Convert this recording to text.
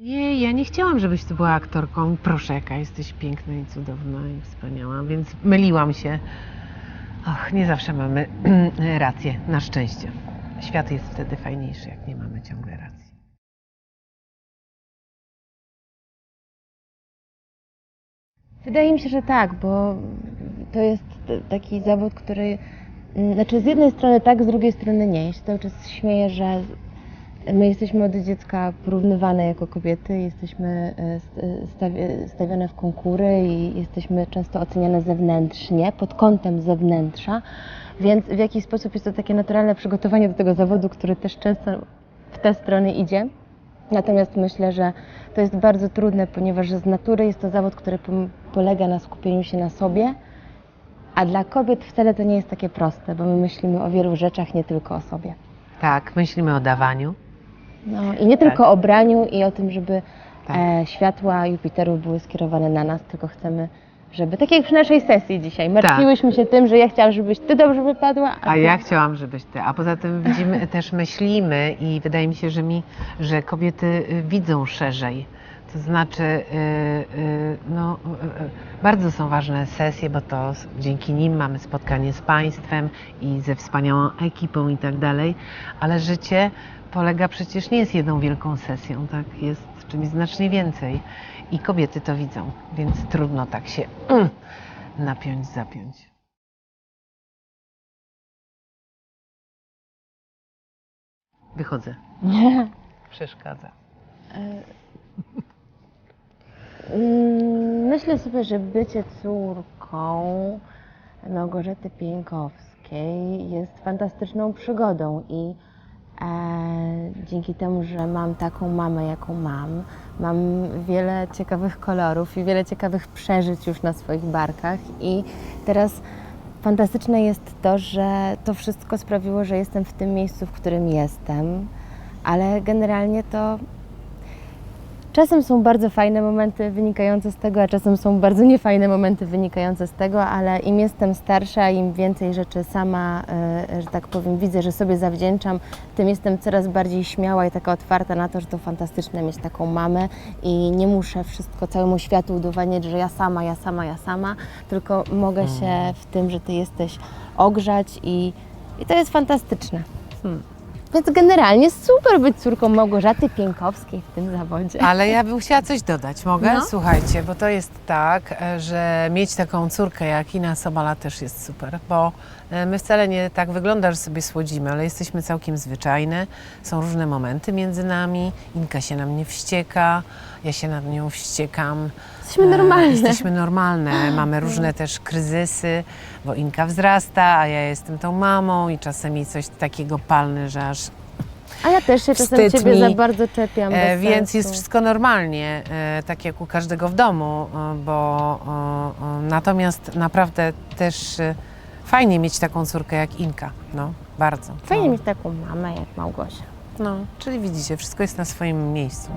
Nie, ja nie chciałam, żebyś tu była aktorką. Proszę, jaka jesteś piękna i cudowna i wspaniała, więc myliłam się. Och, nie zawsze mamy rację, na szczęście. Świat jest wtedy fajniejszy, jak nie mamy ciągle racji. Wydaje mi się, że tak, bo to jest taki zawód, który. mm, Znaczy, z jednej strony tak, z drugiej strony nie. Ja się cały czas śmieję, że my jesteśmy od dziecka porównywane jako kobiety, jesteśmy e, e, stawi- stawiane w konkury i jesteśmy często oceniane zewnętrznie, pod kątem zewnętrza, więc w jakiś sposób jest to takie naturalne przygotowanie do tego zawodu, który też często w tę stronę idzie. Natomiast myślę, że to jest bardzo trudne, ponieważ z natury jest to zawód, który polega na skupieniu się na sobie, a dla kobiet wcale to nie jest takie proste, bo my myślimy o wielu rzeczach, nie tylko o sobie. Tak, myślimy o dawaniu. No, I nie tylko o braniu i o tym, żeby Tak. e, światła Jupiteru były skierowane na nas, tylko chcemy, żeby, tak jak przy naszej sesji dzisiaj, martwiłyśmy się tym, że ja chciałam, żebyś ty dobrze wypadła, A ty... ja chciałam, żebyś ty. A poza tym widzimy, też myślimy i wydaje mi się, że mi, że kobiety y, widzą szerzej. To znaczy, y, y, no, y, bardzo są ważne sesje, bo to dzięki nim mamy spotkanie z państwem i ze wspaniałą ekipą i tak dalej, ale życie polega przecież nie jest jedną wielką sesją, tak? Jest czymś znacznie więcej. I kobiety to widzą, więc trudno tak się mm, napiąć, zapiąć. Wychodzę. Przeszkadza. Mm, Myślę sobie, że bycie córką Małgorzaty Pieńkowskiej jest fantastyczną przygodą i e, dzięki temu, że mam taką mamę, jaką mam, mam wiele ciekawych kolorów i wiele ciekawych przeżyć już na swoich barkach. I teraz fantastyczne jest to, że to wszystko sprawiło, że jestem w tym miejscu, w którym jestem, ale generalnie to Czasem są bardzo fajne momenty wynikające z tego, a czasem są bardzo niefajne momenty wynikające z tego, ale im jestem starsza, im więcej rzeczy sama, e, że tak powiem, widzę, że sobie zawdzięczam, tym jestem coraz bardziej śmiała i taka otwarta na to, że to fantastyczne mieć taką mamę i nie muszę wszystko całemu światu udowadniać, że ja sama, ja sama, ja sama, tylko mogę się w tym, że ty jesteś ogrzać i, i to jest fantastyczne. Hmm. Więc generalnie super być córką Małgorzaty Pieńkowskiej w tym zawodzie. Ale ja bym chciała coś dodać, mogę? No. Słuchajcie, bo to jest tak, e, że mieć taką córkę jak Ina Sobala też jest super, bo e, my wcale nie tak wygląda, że sobie słodzimy, ale jesteśmy całkiem zwyczajne. Są różne momenty między nami. Inka się na mnie wścieka, ja się nad nią wściekam. Jesteśmy E, normalne. Jesteśmy normalne, mamy różne też kryzysy, bo Inka wzrasta, a ja jestem tą mamą i czasem jej coś takiego palne, że aż A ja też się czasem Wstyd Ciebie mi. za bardzo czepiam. E, bez Więc sensu. jest wszystko normalnie, e, tak jak u każdego w domu, e, bo e, e, natomiast naprawdę też e, fajnie mieć taką córkę jak Inka, no, bardzo. Fajnie no. mieć taką mamę jak Małgosia. No, czyli widzicie, wszystko jest na swoim miejscu.